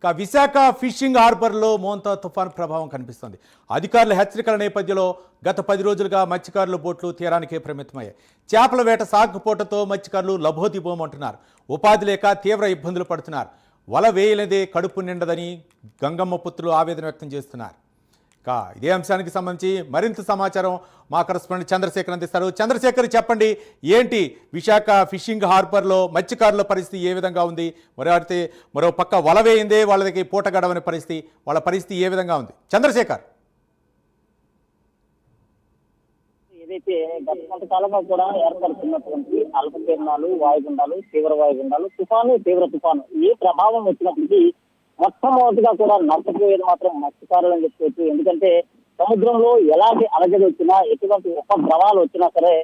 ఇక విశాఖ ఫిషింగ్ హార్బర్లో మోంతా తుఫాన్ ప్రభావం కనిపిస్తుంది. అధికారుల హెచ్చరికల నేపథ్యంలో గత పది రోజులుగా మత్స్యకారుల బోట్లు తీరానికే పరిమితమయ్యాయి. చేపల వేట సాగుపోటతో మత్స్యకారులు లభోదిబోమంటున్నారు ఉపాధి లేక తీవ్ర ఇబ్బందులు పడుతున్నారు. వల వేయలేదే కడుపు నిండదని గంగమ్మ పుత్రులు ఆవేదన వ్యక్తం చేస్తున్నారు. ఇక ఇదే అంశానికి సంబంధించి మరింత సమాచారం మా కరస్పాండెంట్ చంద్రశేఖర్ అందిస్తారు చంద్రశేఖర్ చెప్పండి ఏంటి విశాఖ ఫిషింగ్ హార్బర్లో మత్స్యకారుల పరిస్థితి ఏ విధంగా ఉంది? మరో అయితే మరో పక్క వల వేయిందే వాళ్ళకి పూట గడవని పరిస్థితి వాళ్ళ పరిస్థితి ఏ విధంగా ఉంది? చంద్రశేఖర్. ఏదైతే గత కొంతకాలంగా కూడా ఏర్పడుతున్నటువంటి అల్పపీడనాలు వాయుగుండాలు తీవ్ర వాయుగుండాలు తుఫాను తీవ్ర తుఫాను ఏ ప్రభావం వచ్చినప్పటికీ మొట్టమొదటిగా కూడా నష్టపోయేది మాత్రం మత్స్యకారులు అని చెప్పుకోవచ్చు ఎందుకంటే సముద్రంలో ఎలాంటి అలజడి వచ్చినా ఎటువంటి ఉపద్రవాలు వచ్చినా సరే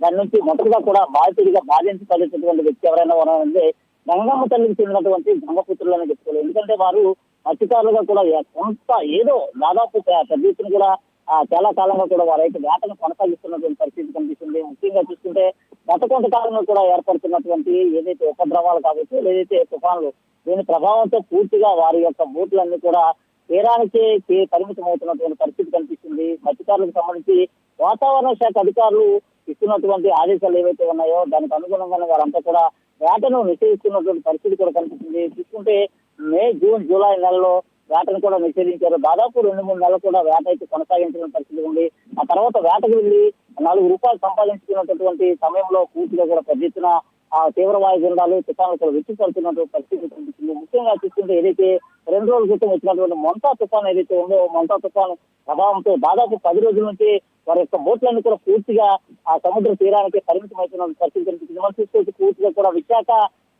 దాని నుంచి మొదటిగా కూడా బాధితుడిగా బాధించగలిగినటువంటి వ్యక్తి ఎవరైనా ఉన్నారంటే గంగమ్మ తల్లికి చెందినటువంటి గంగపుత్రులు అని చెప్పుకోవాలి. ఎందుకంటే వారు మత్స్యకారులుగా కూడా కొంత ఏదో దాదాపు పె- కూడా ఆ, చాలా కాలంగా కూడా వారైతే వేటను కొనసాగిస్తున్నటువంటి పరిస్థితి కనిపిస్తుంది. ముఖ్యంగా చూసుకుంటే గత కొంతకాలంగా కూడా ఏర్పడుతున్నటువంటి ఏదైతే ఉపద్రవాలు కావచ్చు ఏదైతే తుఫాన్లు దీని ప్రభావంతో పూర్తిగా వారి యొక్క బూట్లన్నీ కూడా తీరానికి పరిమితం అవుతున్నటువంటి పరిస్థితి కనిపిస్తుంది. మత్స్యకారులకు సంబంధించి వాతావరణ శాఖ అధికారులు ఇస్తున్నటువంటి ఆదేశాలు ఏవైతే ఉన్నాయో దానికి అనుగుణంగానే వారంతా కూడా వేటను నిషేధిస్తున్నటువంటి పరిస్థితి కూడా కనిపిస్తుంది. చూసుకుంటే మే జూన్ జూలై నెలలో వేటను కూడా నిషేధించారు. దాదాపు రెండు మూడు నెలలు కూడా వేట అయితే కొనసాగించిన పరిస్థితి ఉంది. ఆ తర్వాత వేటకు వెళ్ళి నాలుగు రూపాయలు సంపాదించుకున్నటువంటి సమయంలో పూర్తిగా కూడా పెద్ద ఎత్తున ఆ తీవ్రవాయు వాయుగుండాలు తుఫాను కూడా వెచ్చిపడుతున్నటువంటి పరిస్థితి కనిపిస్తుంది. ముఖ్యంగా చూస్తుంటే ఏదైతే రెండు రోజుల క్రితం వచ్చినటువంటి మొంతా తుఫాన్ ఏదైతే ఉందో మొంతా తుఫాను ప్రభావంతో దాదాపు పది రోజుల నుంచి వారి యొక్క బోట్లన్నీ కూడా పూర్తిగా ఆ సముద్ర తీరానికి పరిమితం అవుతున్న పరిస్థితి కనిపిస్తుంది. మనం చూసుకోవచ్చు పూర్తిగా కూడా విశాఖ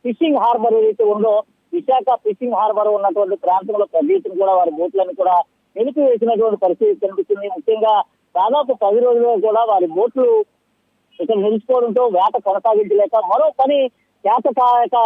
ఫిషింగ్ హార్బర్ ఏదైతే ఉందో విశాఖ ఫిషింగ్ హార్బర్ ఉన్నటువంటి ప్రాంతంలో పెద్ద ఎత్తున కూడా వారి బోట్లన్నీ కూడా నిలిపివేసినటువంటి పరిస్థితి కనిపిస్తుంది. ముఖ్యంగా దాదాపు పది రోజులుగా కూడా వారి బోట్లు ఇక్కడ నిలిచిపోవడంతో వేట కొనసాగించలేక మరో పని చేత కాక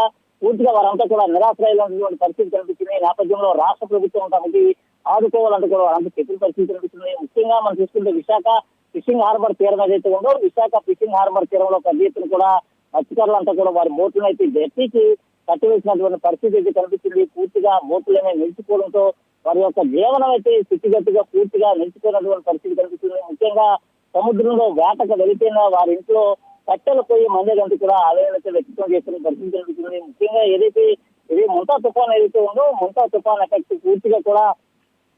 పూర్తిగా వారంతా కూడా నిరాశ్రయులైనటువంటి పరిస్థితి కనిపిస్తుంది నేపథ్యంలో రాష్ట్ర ప్రభుత్వం తమకి ఆదుకోవాలంటే కూడా వారంతా చెప్పిన పరిస్థితి కనిపిస్తుంది. ముఖ్యంగా మనం చూసుకుంటే విశాఖ ఫిషింగ్ హార్బర్ తీరం ఏదైతే ఉందో విశాఖ ఫిషింగ్ హార్బర్ తీరంలో పెద్ద ఎత్తున కూడా మత్స్యకారులంతా కూడా వారి బోట్లను అయితే జట్టికి కట్టివేసినటువంటి పరిస్థితి అయితే కనిపిస్తుంది పూర్తిగా బోట్లనే నిలిచిపోవడంతో వారి యొక్క జీవనం అయితే స్థితిగతిగా పూర్తిగా నిలిచిపోయినటువంటి పరిస్థితి కనిపిస్తుంది. ముఖ్యంగా సముద్రంలో వేటకు వెళితేన వారి ఇంట్లో కట్టెలు పోయి మందేదంటూ కూడా ఆవేదన వ్యక్తం చేసిన పరిస్థితి జరుగుతుంది ముఖ్యంగా ఏదైతే ఇది ముంతా తుఫాన్ ఏదైతే ఉందో ముంతా తుఫాన్ ఎఫెక్ట్ పూర్తిగా కూడా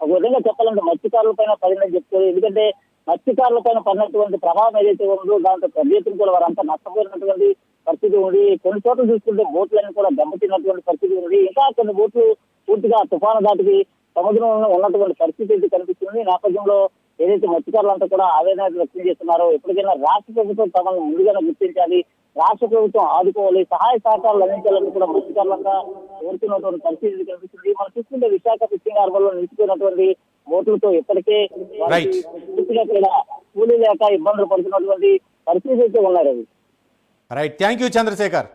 ఒక విధంగా చెప్పాలంటే మత్స్యకారుల పైన పడిందని చెప్తారు ఎందుకంటే మత్స్యకారుల పైన పడినటువంటి ప్రభావం ఏదైతే ఉందో దాంతో పెద్ద ఎత్తున కూడా వారంతా నష్టపోయినటువంటి పరిస్థితి ఉంది. కొన్ని చోట్ల చూసుకుంటే బోట్లన్నీ కూడా దెబ్బతిన్నటువంటి పరిస్థితి ఉంది. ఇంకా కొన్ని బోట్లు పూర్తిగా తుఫాను దాటికి సముద్రంలో ఉన్నటువంటి పరిస్థితి అయితే కనిపిస్తుంది. నేపథ్యంలో ఏదైతే మత్స్యకారులంతా కూడా ఆవేదన వ్యక్తం చేస్తున్నారో ఎప్పటికైనా రాష్ట్ర ప్రభుత్వం తమను ముందుగానే గుర్తించాలి. రాష్ట్ర ప్రభుత్వం ఆదుకోవాలి. సహాయ సహకారాలు అందించాలని కూడా మత్స్యకారులంతా కోరుతున్నటువంటి పరిస్థితి కనిపిస్తుంది. మనం చూసుకుంటే విశాఖ ఫిషింగ్ హార్బర్లో నిలిచిపోయినటువంటి బోట్లతో ఇప్పటికే. పూర్తిగా కూడా కూలీ లేక ఇబ్బందులు పడుతున్నటువంటి పరిస్థితి అయితే ఉన్నాయి Ravi right thank you Chandrasekhar.